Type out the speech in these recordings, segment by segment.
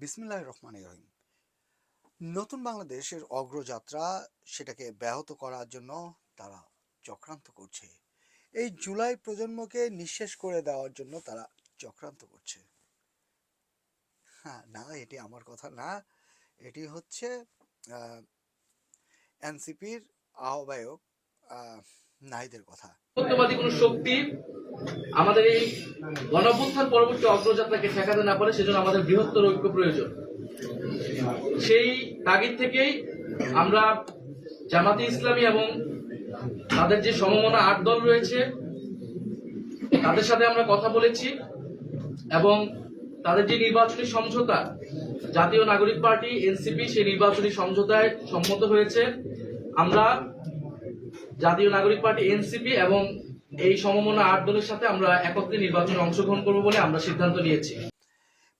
বিসমিল্লাহ রহমান রহিম। নতুন বাংলাদেশের অগ্রযাত্রা সেটাকে ব্যাহত করার জন্য তারা চক্রান্ত করছে। এই জুলাই প্রজন্মকে নিঃশেষ করে দেওয়ার জন্য তারা চক্রান্ত করছে। হ্যাঁ না এটি আমার কথা না। এটি হচ্ছে এনসিপির আহ্বায়ক আহ, নাহিদের কথা। শক্তি আমাদের এই গণঅভ্যুত্থান পরবর্তী অগ্রযাত্রাকে ঠেকাতে না পারে, সেজন্য আমাদের বৃহত্তর ঐক্য প্রয়োজন। সেই তাগিদ থেকেই আমরা জামাতে ইসলামী এবং তাদের যে সমমনা আট দল রয়েছে, তাদের সাথে আমরা কথা বলেছি এবং তাদের যে নির্বাচনী সমঝোতা, জাতীয় নাগরিক পার্টি, এনসিপি, সেই নির্বাচনী সমঝোতায় সম্মত হয়েছে। আমরা জাতীয় নাগরিক পার্টি, এনসিপি এবং এই সমমনা আট দলের সাথে আমরা একত্রে নির্বাচনে অংশগ্রহণ করব বলে আমরা সিদ্ধান্ত নিয়েছি।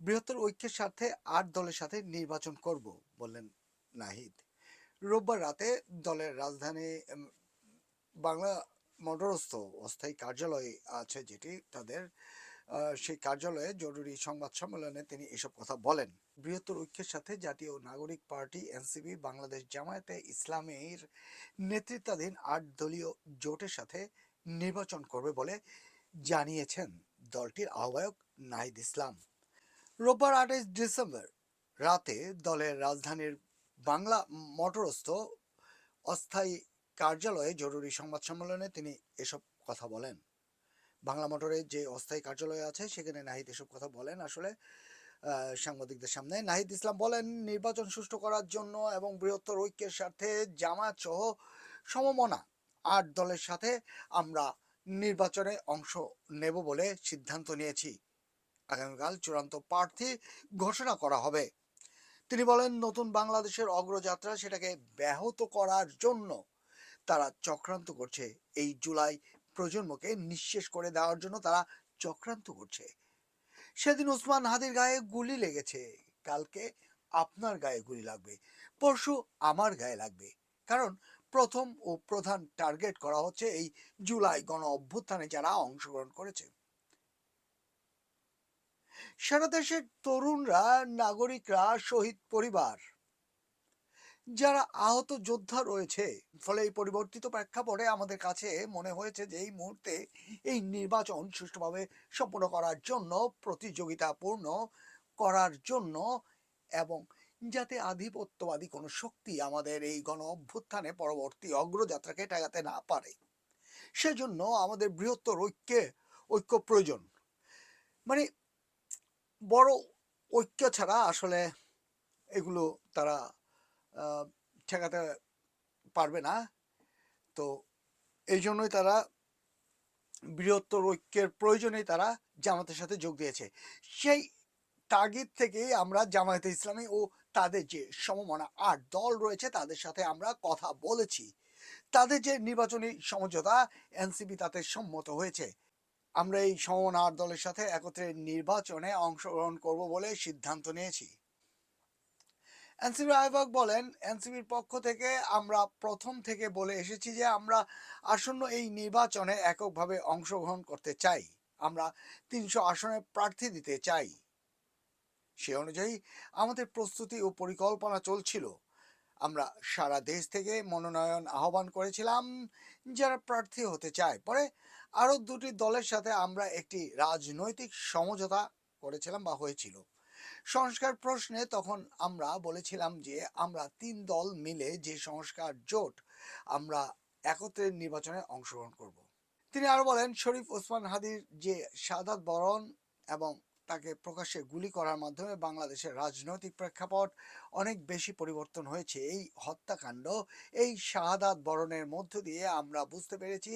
বৃহত্তর ঐক্যের স্বার্থে আট দলের সাথে নির্বাচন করব, বললেন নাহিদ। রোববার রাতে দলের রাজধানী বাংলা মোটরস্থ অস্থায়ী কার্যালয় আছে যেটি তাদের সেই কার্যালয়ে জরুরি সংবাদ সম্মেলনে তিনি এসব কথা বলেন। বৃহত্তর ঐক্যের সাথে জাতীয় নাগরিক পার্টি, এনসিপি, বাংলাদেশ জামায়াতে ইসলামের নেতৃত্বাধীন আট দলীয় জোটের সাথে নির্বাচন করবে বলে জানিয়েছেন দলটির আহ্বায়ক নাহিদ ইসলাম। রোববার আঠাইশ ডিসেম্বর রাতে দলের রাজধানীর বাংলা মটরস্থ অস্থায়ী কার্যালয়ে জরুরি সংবাদ সম্মেলনে তিনি এসব কথা বলেন। বাংলা মোটরের যে অস্থায়ী কার্যালয় আছে, সেখানে নাহিদ এসব কথা বলেন আসলে সাংবাদিকদের সামনে। নাহিদ ইসলাম বলেন, নির্বাচন সুষ্ঠু করার জন্য এবং বৃহত্তর ঐক্যের স্বার্থে জামাত সহ সমমনা আট দলের সাথে আমরা নির্বাচনে অংশ নেব বলে সিদ্ধান্ত নিয়েছি। আগামীকাল চূড়ান্ত প্রার্থী ঘোষণা করা হবে। তিনি বলেন, নতুন বাংলাদেশের অগ্রযাত্রা সেটাকে ব্যাহত করার জন্য তারা চক্রান্ত করছে। এই জুলাই প্রজন্মকে নিঃশেষ করে দেওয়ার জন্য তারা চক্রান্ত করছে। সেদিন ওসমান হাদির গায়ে গুলি লেগেছে। কালকে আপনার গায়ে গুলি লাগবে, পরশু আমার গায়ে লাগবে। কারণ প্রথম ও প্রধান টার্গেট করা হচ্ছে এই জুলাই গণ অভ্যুত্থানে যারা অংশগ্রহণ করেছে। সারা দেশের তরুণরা, নাগরিকরা, শহীদ পরিবার, যারা আহত যোদ্ধা রয়েছে, ফলে এই পরিবর্তিত প্রেক্ষাপটে আমাদের কাছে মনে হয়েছে যে এই মুহূর্তে এই নির্বাচন সুষ্ঠুভাবে সম্পন্ন করার জন্য, প্রতিযোগিতাপূর্ণ করার জন্য এবং যাতে আধিপত্যবাদী কোনো শক্তি আমাদের এই গণ অভ্যুত্থানে পরবর্তী অগ্রযাত্রাকে ঠেকাতে না পারে। সেজন্য আমাদের বৃহত্তর ঐক্যে ঐক্য প্রয়োজন। মানে বড় ঐক্য ছাড়া আসলে এগুলো তারা ঠেকাতে পারবে না। তো এই জন্যই তারা বৃহত্তর ঐক্যের প্রয়োজনেই তারা জামাতের সাথে যোগ দিয়েছে। সেই তাগিদ থেকেই আমরা জামায়াতে ইসলামী ও তাদের যে সমমনা আট দল রয়েছে, তাদের সাথে আমরা কথা বলেছি। তাদের যে নির্বাচনী সমঝোতা, এনসিপি তাতে সম্মত হয়েছে। আমরা এই সমমনা আট দলের সাথে একত্রে নির্বাচনে অংশগ্রহণ করব বলে সিদ্ধান্ত নিয়েছি। এনসিপির আহ্বায়ক বলেন, এনসিপির পক্ষ থেকে আমরা প্রথম থেকে বলে এসেছি যে আমরা আসন্ন এই নির্বাচনে এককভাবে অংশগ্রহণ করতে চাই। আমরা তিনশো আসনে প্রার্থী দিতে চাই। সে অনুযায়ী আমাদের প্রস্তুতি ও পরিকল্পনা চলছিল। আমরা সারা দেশ থেকে মনোনয়ন আহ্বান করেছিলাম, যারা প্রার্থী হতে চায়। পরে আরও দুটি দলের সাথে আমরা একটি রাজনৈতিক সমঝোতা করেছিলাম বা হয়েছিল। সংস্কার প্রশ্নে তখন আমরা বলেছিলাম যে, আমরা তিন দল মিলে যে সংস্কার জোট, আমরা একত্রে নির্বাচনে অংশগ্রহণ করব। তিনি আরও বলেন, শরীফ ওসমান হাদির যে সাদাত বরণ এবং তাকে প্রকাশ্যে গুলি করার মাধ্যমে বাংলাদেশের রাজনৈতিক প্রেক্ষাপট অনেক বেশি পরিবর্তন হয়েছে। এই হত্যাকাণ্ড, এই শাহাদাত বরণের মধ্য দিয়ে আমরা বুঝতে পেরেছি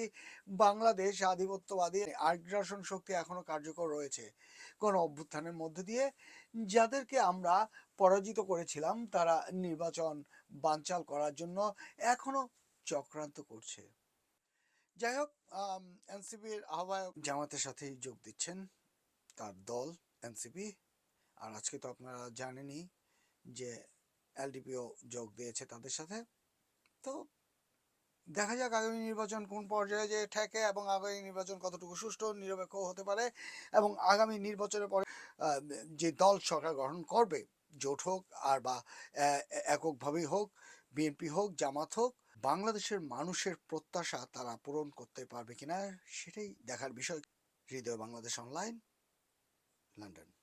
বাংলাদেশ আধিপত্যবাদী আগ্রাসন শক্তি এখনও কার্যকর রয়েছে। কোন অভ্যুত্থানের মধ্য দিয়ে যাদেরকে আমরা পরাজিত করেছিলাম, তারা নির্বাচন বানচাল করার জন্য এখনও চক্রান্ত করছে। যাই হোক এনসিপির আহ্বায়ক জামাতের সাথেই যোগ দিচ্ছেন। তার দল, এনসিপি। আর আজকে তো আপনারা জানেনই যে এলডিপিও যোগ দিয়েছে তাদের সাথে। তো দেখা যাক আগামী নির্বাচন কোন পর্যায়ে যে ঠেকে এবং আগামী নির্বাচন কতটুকু সুষ্ঠু, নিরপেক্ষ হতে পারে এবং আগামী নির্বাচনের পরে যে দল সরকার গঠন করবে, জোট হোক আর বা এককভাবেই হোক, বিএনপি হোক, জামাত হোক, বাংলাদেশের মানুষের প্রত্যাশা তারা পূরণ করতে পারবে কিনা সেটাই দেখার বিষয়। হৃদয় বাংলাদেশ অনলাইন। London.